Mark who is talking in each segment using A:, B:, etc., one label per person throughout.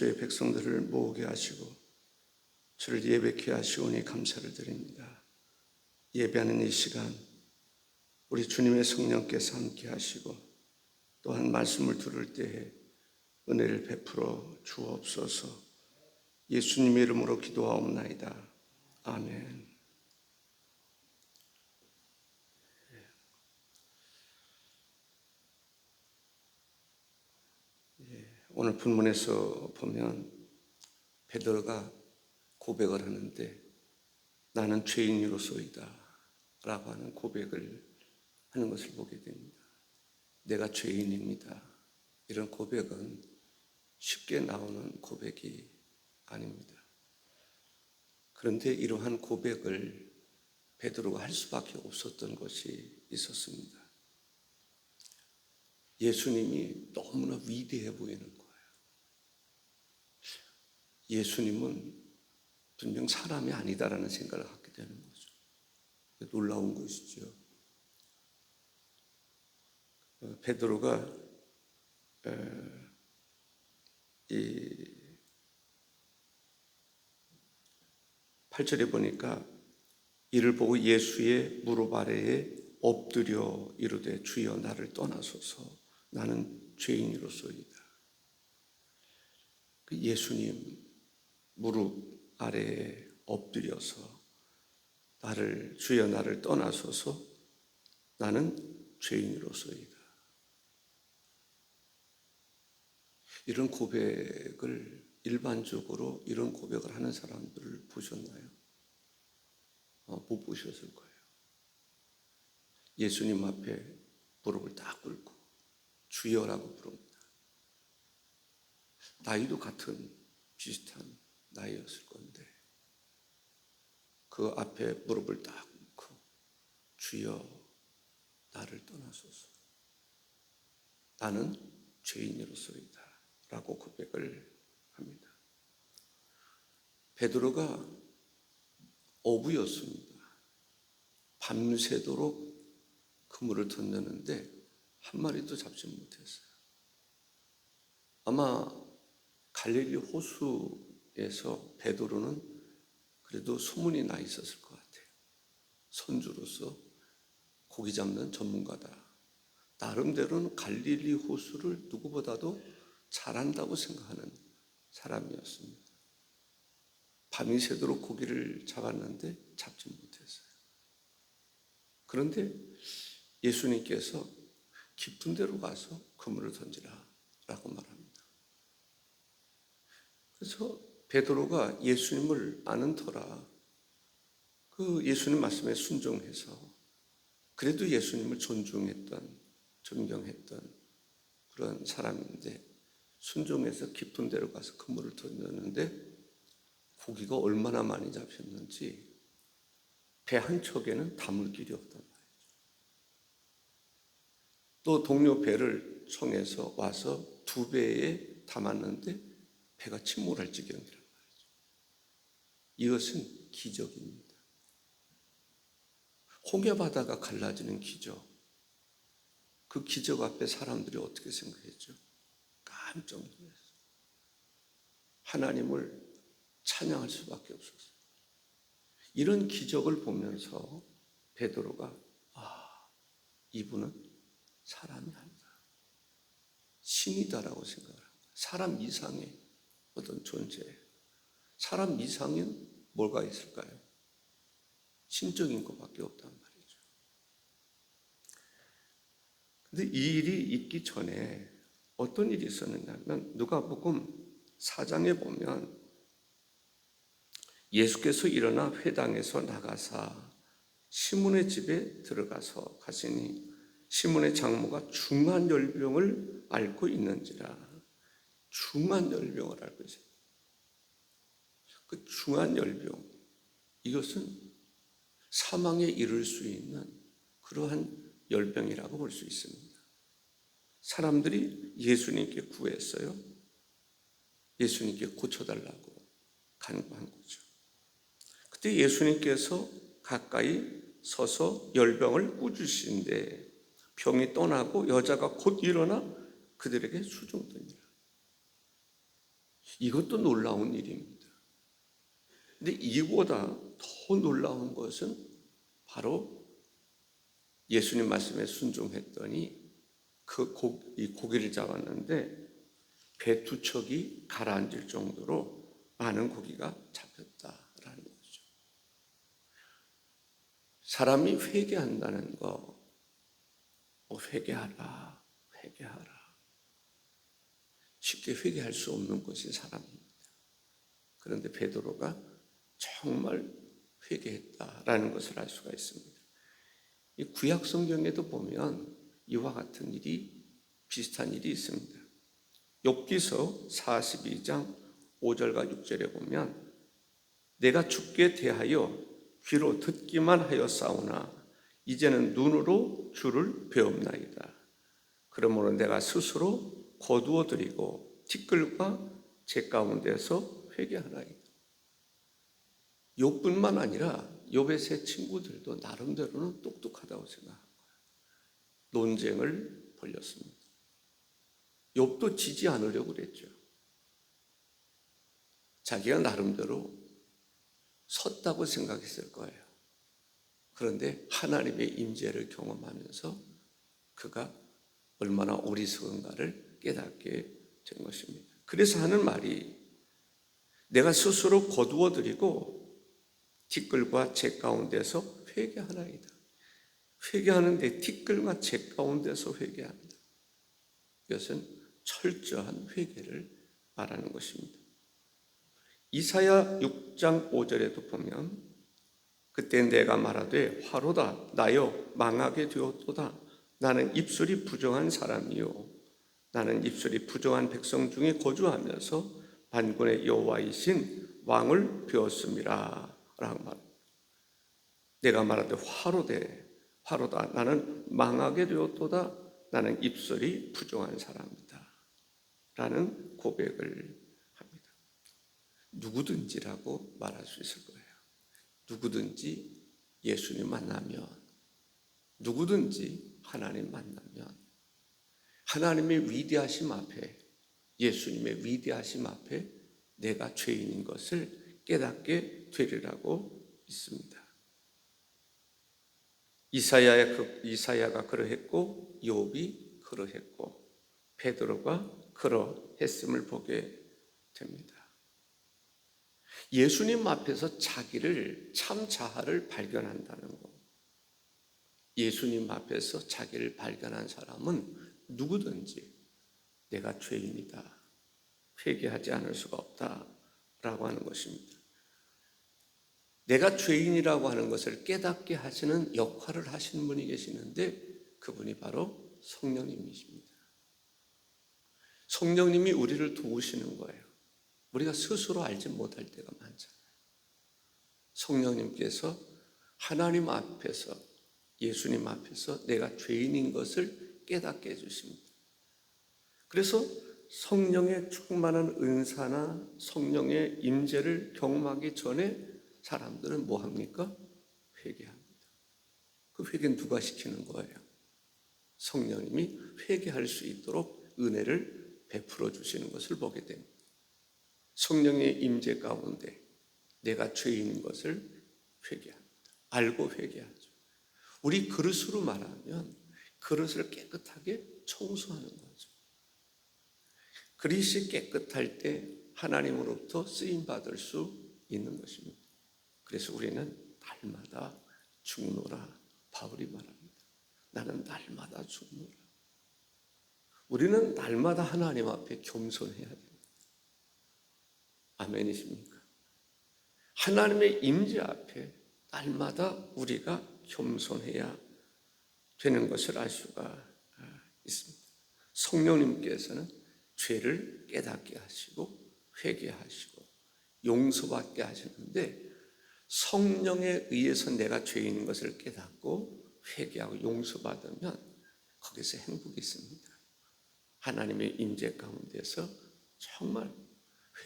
A: 주의 백성들을 모으게 하시고 주를 예배케 하시오니 감사를 드립니다. 예배하는 이 시간 우리 주님의 성령께서 함께 하시고 또한 말씀을 들을 때에 은혜를 베풀어 주옵소서 예수님의 이름으로 기도하옵나이다. 아멘. 오늘 본문에서 보면 베드로가 고백을 하는데 나는 죄인으로서이다 라고 하는 고백을 하는 것을 보게 됩니다. 내가 죄인입니다. 이런 고백은 쉽게 나오는 고백이 아닙니다. 그런데 이러한 고백을 베드로가 할 수밖에 없었던 것이 있었습니다. 예수님이 너무나 위대해 보이는 거 예수님은 분명 사람이 아니다라는 생각을 갖게 되는 거죠. 놀라운 것이죠. 어, 베드로가 이 8절에 보니까 이를 보고 예수의 무릎 아래에 엎드려 이르되 주여 나를 떠나소서 나는 죄인으로서이다. 그 예수님 무릎 아래에 엎드려서 나를 주여 나를 떠나소서 나는 죄인으로서이다. 이런 고백을 일반적으로 이런 고백을 하는 사람들을 보셨나요? 어, 못 보셨을 거예요. 예수님 앞에 무릎을 딱 꿇고 주여라고 부릅니다. 나이도 같은 비슷한 나이였을 건데 그 앞에 무릎을 딱 꿇고 주여 나를 떠나소서 나는 죄인으로서이다 라고 고백을 합니다. 베드로가 어부였습니다. 밤새도록 그물을 던졌는데 한 마리도 잡지 못했어요. 아마 갈릴리 호수 에서 베드로는 그래도 소문이 나 있었을 것 같아요. 선주로서 고기 잡는 전문가다. 나름대로는 갈릴리 호수를 누구보다도 잘한다고 생각하는 사람이었습니다. 밤이 새도록 고기를 잡았는데 잡지 못했어요. 그런데 예수님께서 깊은 데로 가서 그물을 던지라 라고 말합니다. 그래서 베드로가 예수님을 아는 터라 그 예수님 말씀에 순종해서 그래도 예수님을 존중했던 존경했던 그런 사람인데 순종해서 깊은 데로 가서 그물을 던졌는데 고기가 얼마나 많이 잡혔는지 배 한 척에는 담을 길이 없단 말이죠. 또 동료 배를 청해서 와서 두 배에 담았는데 배가 침몰할 지경이란 말 이것은 기적입니다. 홍해 바다가 갈라지는 기적. 그 기적 앞에 사람들이 어떻게 생각했죠? 깜짝 놀랐어요. 하나님을 찬양할 수밖에 없었어요. 이런 기적을 보면서 베드로가 아 이분은 사람이 아니다. 신이다라고 생각을 합니다. 사람 이상의 어떤 존재. 사람 이상은 뭐가 있을까요? 신적인 것밖에 없단 말이죠. 근데 이 일이 있기 전에 어떤 일이 있었느냐면 누가복음 4장에 보면 예수께서 일어나 회당에서 나가사 시몬의 집에 들어가서 가시니 시몬의 장모가 중한 열병을 앓고 있는지라 중한 열병을 앓고 있어요. 그 중한 열병 이것은 사망에 이를 수 있는 그러한 열병이라고 볼 수 있습니다. 사람들이 예수님께 구했어요. 예수님께 고쳐달라고 간구한 거죠. 그때 예수님께서 가까이 서서 열병을 꾸주신데 병이 떠나고 여자가 곧 일어나 그들에게 수종되니라. 이것도 놀라운 일입니다. 근데 이보다 더 놀라운 것은 바로 예수님 말씀에 순종했더니 그 고, 이 고기를 잡았는데 배 두 척이 가라앉을 정도로 많은 고기가 잡혔다라는 거죠. 사람이 회개한다는 거, 어, 회개하라, 회개하라. 쉽게 회개할 수 없는 것이 사람입니다. 그런데 베드로가 정말 회개했다라는 것을 알 수가 있습니다. 이 구약 성경에도 보면 이와 같은 일이 비슷한 일이 있습니다. 욥기서 42장 5절과 6절에 보면 내가 죽게 대하여 귀로 듣기만 하여 싸우나 이제는 눈으로 주를 배움나이다. 그러므로 내가 스스로 거두어 드리고 티끌과 제 가운데서 회개하나이다. 욥뿐만 아니라 욥의 세 친구들도 나름대로는 똑똑하다고 생각한 거예요. 논쟁을 벌였습니다. 욥도 지지 않으려고 그랬죠. 자기가 나름대로 섰다고 생각했을 거예요. 그런데 하나님의 임재를 경험하면서 그가 얼마나 어리석은가를 깨닫게 된 것입니다. 그래서 하는 말이 내가 스스로 거두어 드리고 티끌과 재 가운데서 회개하나이다. 회개하는데 티끌과 재 가운데서 회개합니다. 이것은 철저한 회개를 말하는 것입니다. 이사야 6장 5절에도 보면 그때 내가 말하되 화로다 나여 망하게 되었도다 나는 입술이 부정한 사람이요 나는 입술이 부정한 백성 중에 거주하면서 반군의 여호와이신 왕을 배웠습니다. 라고 말. 내가 말하되 화로 되 화로다 나는 망하게 되었도다 나는 입술이 부정한 사람이다. 라는 고백을 합니다. 누구든지라고 말할 수 있을 거예요. 누구든지 예수님 만나면 누구든지 하나님 만나면 하나님의 위대하심 앞에 예수님의 위대하심 앞에 내가 죄인인 것을 깨닫게 되리라고 믿습니다. 이사야의 그, 이사야가 그러했고 욥이 그러했고 베드로가 그러했음을 보게 됩니다. 예수님 앞에서 자기를 참 자아를 발견한다는 것. 예수님 앞에서 자기를 발견한 사람은 누구든지 내가 죄인이다. 회개하지 않을 수가 없다라고 하는 것입니다. 내가 죄인이라고 하는 것을 깨닫게 하시는 역할을 하시는 분이 계시는데 그분이 바로 성령님이십니다. 성령님이 우리를 도우시는 거예요. 우리가 스스로 알지 못할 때가 많잖아요. 성령님께서 하나님 앞에서 예수님 앞에서 내가 죄인인 것을 깨닫게 해주십니다. 그래서 성령의 충만한 은사나 성령의 임재를 경험하기 전에 사람들은 뭐 합니까? 회개합니다. 그 회개는 누가 시키는 거예요? 성령님이 회개할 수 있도록 은혜를 베풀어 주시는 것을 보게 됩니다. 성령의 임재 가운데 내가 죄인인 것을 회개합니다. 알고 회개하죠. 우리 그릇으로 말하면 그릇을 깨끗하게 청소하는 거죠. 그릇이 깨끗할 때 하나님으로부터 쓰임 받을 수 있는 것입니다. 그래서 우리는 날마다 죽노라 바울이 말합니다. 나는 날마다 죽노라. 우리는 날마다 하나님 앞에 겸손해야 됩니다. 아멘이십니까? 하나님의 임재 앞에 날마다 우리가 겸손해야 되는 것을 알 수가 있습니다. 성령님께서는 죄를 깨닫게 하시고 회개하시고 용서받게 하시는데 성령에 의해서 내가 죄인인 것을 깨닫고 회개하고 용서받으면 거기서 행복이 있습니다. 하나님의 임재 가운데서 정말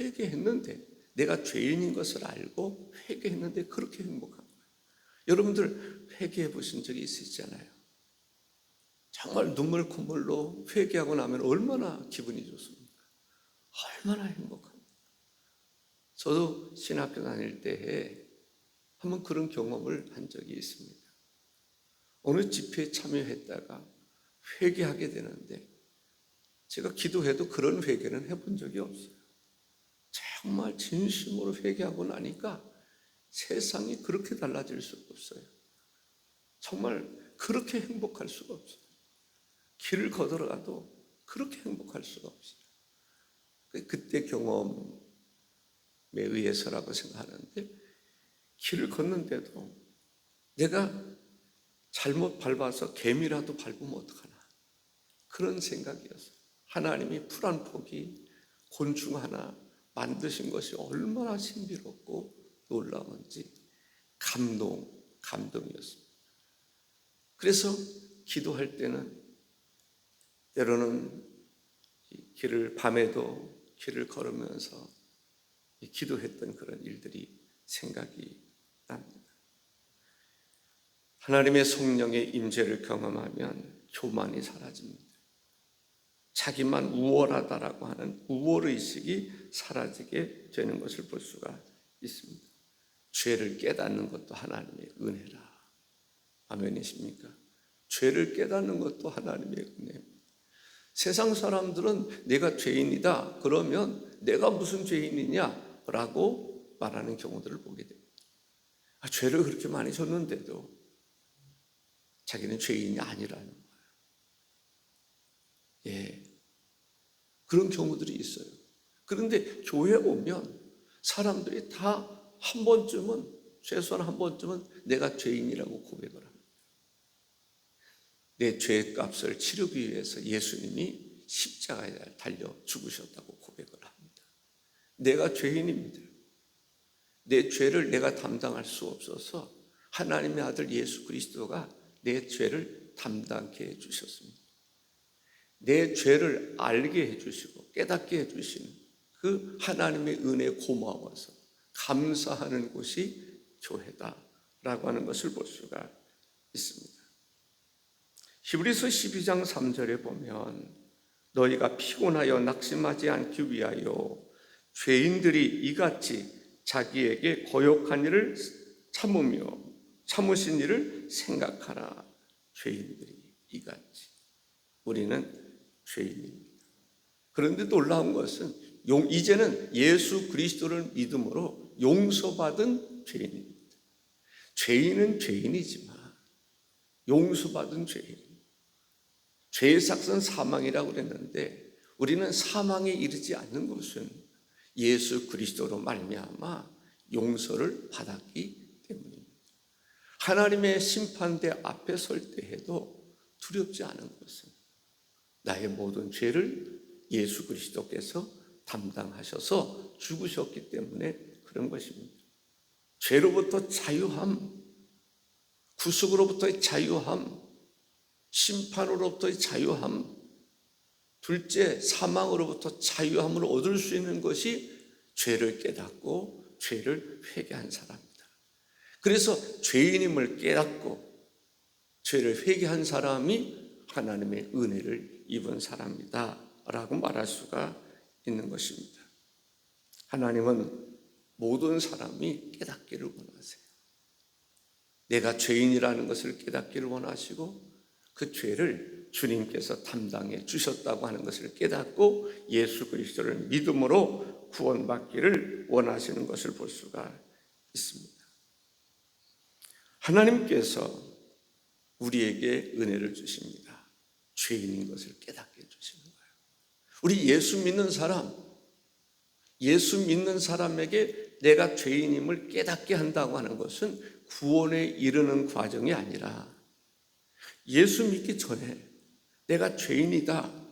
A: 회개했는데 내가 죄인인 것을 알고 회개했는데 그렇게 행복한 거예요. 여러분들 회개해 보신 적이 있으시잖아요. 정말 눈물 콧물로 회개하고 나면 얼마나 기분이 좋습니까? 얼마나 행복합니까? 저도 신학교 다닐 때에 한번 그런 경험을 한 적이 있습니다. 어느 집회에 참여했다가 회개하게 되는데 제가 기도해도 그런 회개는 해본 적이 없어요. 정말 진심으로 회개하고 나니까 세상이 그렇게 달라질 수가 없어요. 정말 그렇게 행복할 수가 없어요. 길을 걷어가도 그렇게 행복할 수가 없어요. 그- 그때 경험에 의해서라고 생각하는데 길을 걷는데도 내가 잘못 밟아서 개미라도 밟으면 어떡하나 그런 생각이었어요. 하나님이 풀한 포기 곤충 하나 만드신 것이 얼마나 신비롭고 놀라운지 감동, 감동이었습니다. 그래서 기도할 때는 때로는 이 길을 밤에도 길을 걸으면서 이 기도했던 그런 일들이 생각이 납니다. 하나님의 성령의 임재를 경험하면 교만이 사라집니다. 자기만 우월하다라고 하는 우월 의식이 사라지게 되는 것을 볼 수가 있습니다. 죄를 깨닫는 것도 하나님의 은혜라. 아멘이십니까? 죄를 깨닫는 것도 하나님의 은혜입니다. 세상 사람들은 내가 죄인이다. 그러면 내가 무슨 죄인이냐라고 말하는 경우들을 보게 됩니다. 아, 죄를 그렇게 많이 졌는데도 자기는 죄인이 아니라는 거예요. 예. 그런 경우들이 있어요. 그런데 교회 오면 사람들이 다 한 번쯤은, 최소한 한 번쯤은 내가 죄인이라고 고백을 합니다. 내 죄의 값을 치르기 위해서 예수님이 십자가에 달려 죽으셨다고 고백을 합니다. 내가 죄인입니다. 내 죄를 내가 담당할 수 없어서 하나님의 아들 예수 그리스도가 내 죄를 담당케 해 주셨습니다. 내 죄를 알게 해 주시고 깨닫게 해 주시는 그 하나님의 은혜에 고마워서 감사하는 곳이 교회다라고 하는 것을 볼 수가 있습니다. 히브리서 12장 3절에 보면 너희가 피곤하여 낙심하지 않기 위하여 죄인들이 이같이 자기에게 거역한 일을 참으며 참으신 일을 생각하라 죄인들이 이같이 우리는 죄인입니다. 그런데 놀라운 것은 용, 이제는 예수 그리스도를 믿음으로 용서받은 죄인입니다. 죄인은 죄인이지만 용서받은 죄인. 죄의 삭은 사망이라고 그랬는데 우리는 사망에 이르지 않는 것은 예수 그리스도로 말미암아 용서를 받았기 때문입니다. 하나님의 심판대 앞에 설 때에도 두렵지 않은 것은 나의 모든 죄를 예수 그리스도께서 담당하셔서 죽으셨기 때문에 그런 것입니다. 죄로부터 자유함, 구속으로부터의 자유함, 심판으로부터의 자유함, 둘째 사망으로부터 자유함을 얻을 수 있는 것이 죄를 깨닫고 죄를 회개한 사람입니다. 그래서 죄인임을 깨닫고 죄를 회개한 사람이 하나님의 은혜를 입은 사람이다 라고 말할 수가 있는 것입니다. 하나님은 모든 사람이 깨닫기를 원하세요. 내가 죄인이라는 것을 깨닫기를 원하시고 그 죄를 주님께서 담당해 주셨다고 하는 것을 깨닫고 예수 그리스도를 믿음으로 구원받기를 원하시는 것을 볼 수가 있습니다. 하나님께서 우리에게 은혜를 주십니다. 죄인인 것을 깨닫게 해주시는 거예요. 우리 예수 믿는 사람, 예수 믿는 사람에게 내가 죄인임을 깨닫게 한다고 하는 것은 구원에 이르는 과정이 아니라 예수 믿기 전에 내가 죄인이다.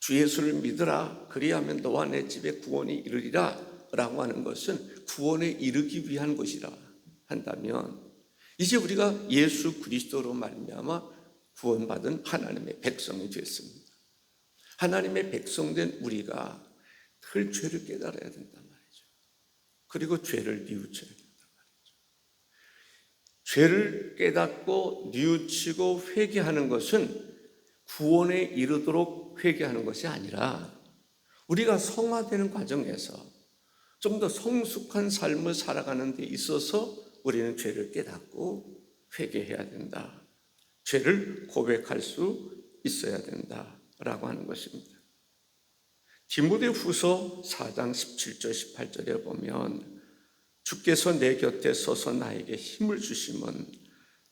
A: 주 예수를 믿으라. 그리하면 너와 내 집에 구원이 이르리라. 라고 하는 것은 구원에 이르기 위한 것이라 한다면 이제 우리가 예수 그리스도로 말미암아 구원받은 하나님의 백성이 됐습니다. 하나님의 백성된 우리가 늘 죄를 깨달아야 된단 말이죠. 그리고 죄를 뉘우쳐야 된단 말이죠. 죄를 깨닫고 뉘우치고 회개하는 것은 구원에 이르도록 회개하는 것이 아니라 우리가 성화되는 과정에서 좀 더 성숙한 삶을 살아가는 데 있어서 우리는 죄를 깨닫고 회개해야 된다. 죄를 고백할 수 있어야 된다 라고 하는 것입니다. 디모데 후서 4장 17절 18절에 보면 주께서 내 곁에 서서 나에게 힘을 주심은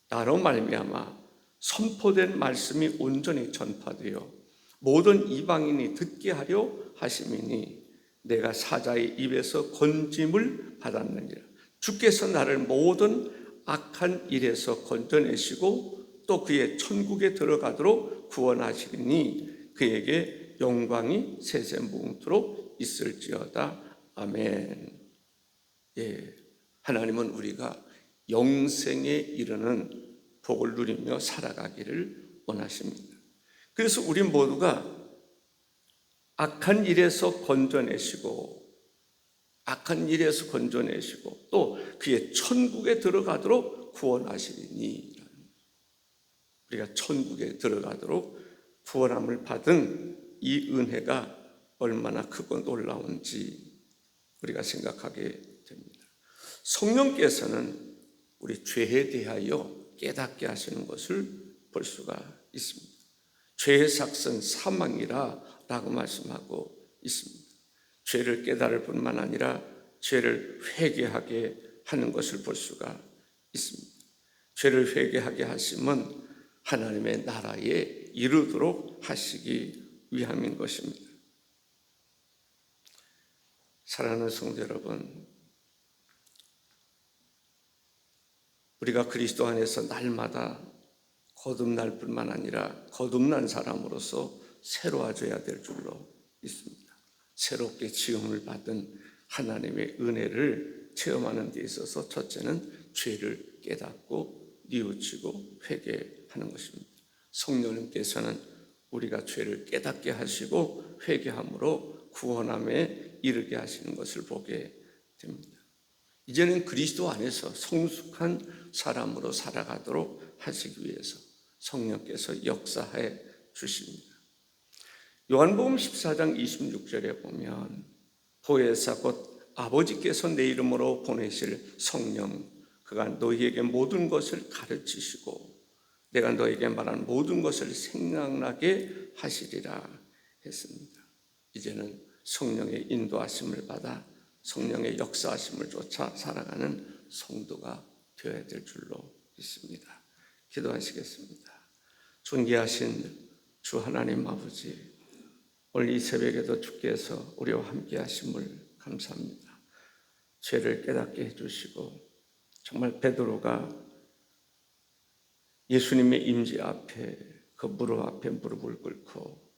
A: 나로 말미암아 선포된 말씀이 온전히 전파되어 모든 이방인이 듣게 하려 하심이니 내가 사자의 입에서 건짐을 받았느니라 주께서 나를 모든 악한 일에서 건져내시고 또 그의 천국에 들어가도록 구원하시리니 그에게 영광이 세세무궁토록 있을지어다 아멘. 예, 하나님은 우리가 영생에 이르는 복을 누리며 살아가기를 원하십니다. 그래서 우리 모두가 악한 일에서 건져내시고 악한 일에서 건져내시고 또 그의 천국에 들어가도록 구원하시리니 우리가 천국에 들어가도록 구원함을 받은 이 은혜가 얼마나 크고 놀라운지 우리가 생각하게 됩니다. 성령께서는 우리 죄에 대하여 깨닫게 하시는 것을 볼 수가 있습니다. 죄의 삭은 사망이라 라고 말씀하고 있습니다. 죄를 깨달을 뿐만 아니라 죄를 회개하게 하는 것을 볼 수가 있습니다. 죄를 회개하게 하심은 하나님의 나라에 이르도록 하시기 위함인 것입니다. 사랑하는 성도 여러분, 우리가 그리스도 안에서 날마다 거듭날 뿐만 아니라 거듭난 사람으로서 새로워져야 될 줄로 믿습니다. 새롭게 지음을 받은 하나님의 은혜를 체험하는 데 있어서 첫째는 죄를 깨닫고 뉘우치고 회개하는 것입니다. 성령님께서는 우리가 죄를 깨닫게 하시고 회개함으로 구원함에 이르게 하시는 것을 보게 됩니다. 이제는 그리스도 안에서 성숙한 사람으로 살아가도록 하시기 위해서 성령께서 역사해 주십니다. 요한복음 14장 26절에 보면 보혜사 곧 아버지께서 내 이름으로 보내실 성령 그가 너희에게 모든 것을 가르치시고 내가 너에게 말한 모든 것을 생각나게 하시리라 했습니다. 이제는 성령의 인도하심을 받아 성령의 역사하심을 쫓아 살아가는 성도가 되어야 될 줄로 믿습니다. 기도하시겠습니다. 존귀하신 주 하나님 아버지, 오늘 이 새벽에도 주께서 우리와 함께 하심을 감사합니다. 죄를 깨닫게 해주시고, 정말 베드로가 예수님의 임재 앞에 그 무릎 앞에 무릎을 꿇고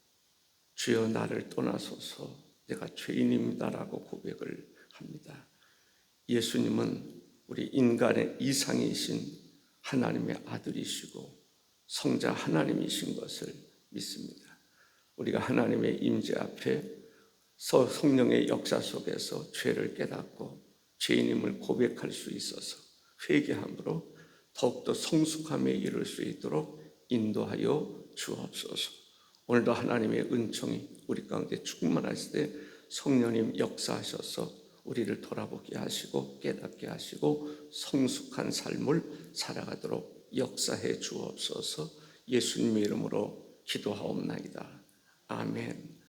A: 주여 나를 떠나소서 내가 죄인입니다라고 고백을 합니다. 예수님은 우리 인간의 이상이신 하나님의 아들이시고 성자 하나님이신 것을 믿습니다. 우리가 하나님의 임재 앞에 성령의 역사 속에서 죄를 깨닫고 죄인임을 고백할 수 있어서 회개함으로 더욱더 성숙함에 이를 수 있도록 인도하여 주옵소서. 오늘도 하나님의 은총이 우리 가운데 충만하실 때 성령님 역사하셔서 우리를 돌아보게 하시고 깨닫게 하시고 성숙한 삶을 살아가도록 역사해 주옵소서 예수님의 이름으로 기도하옵나이다. 아멘.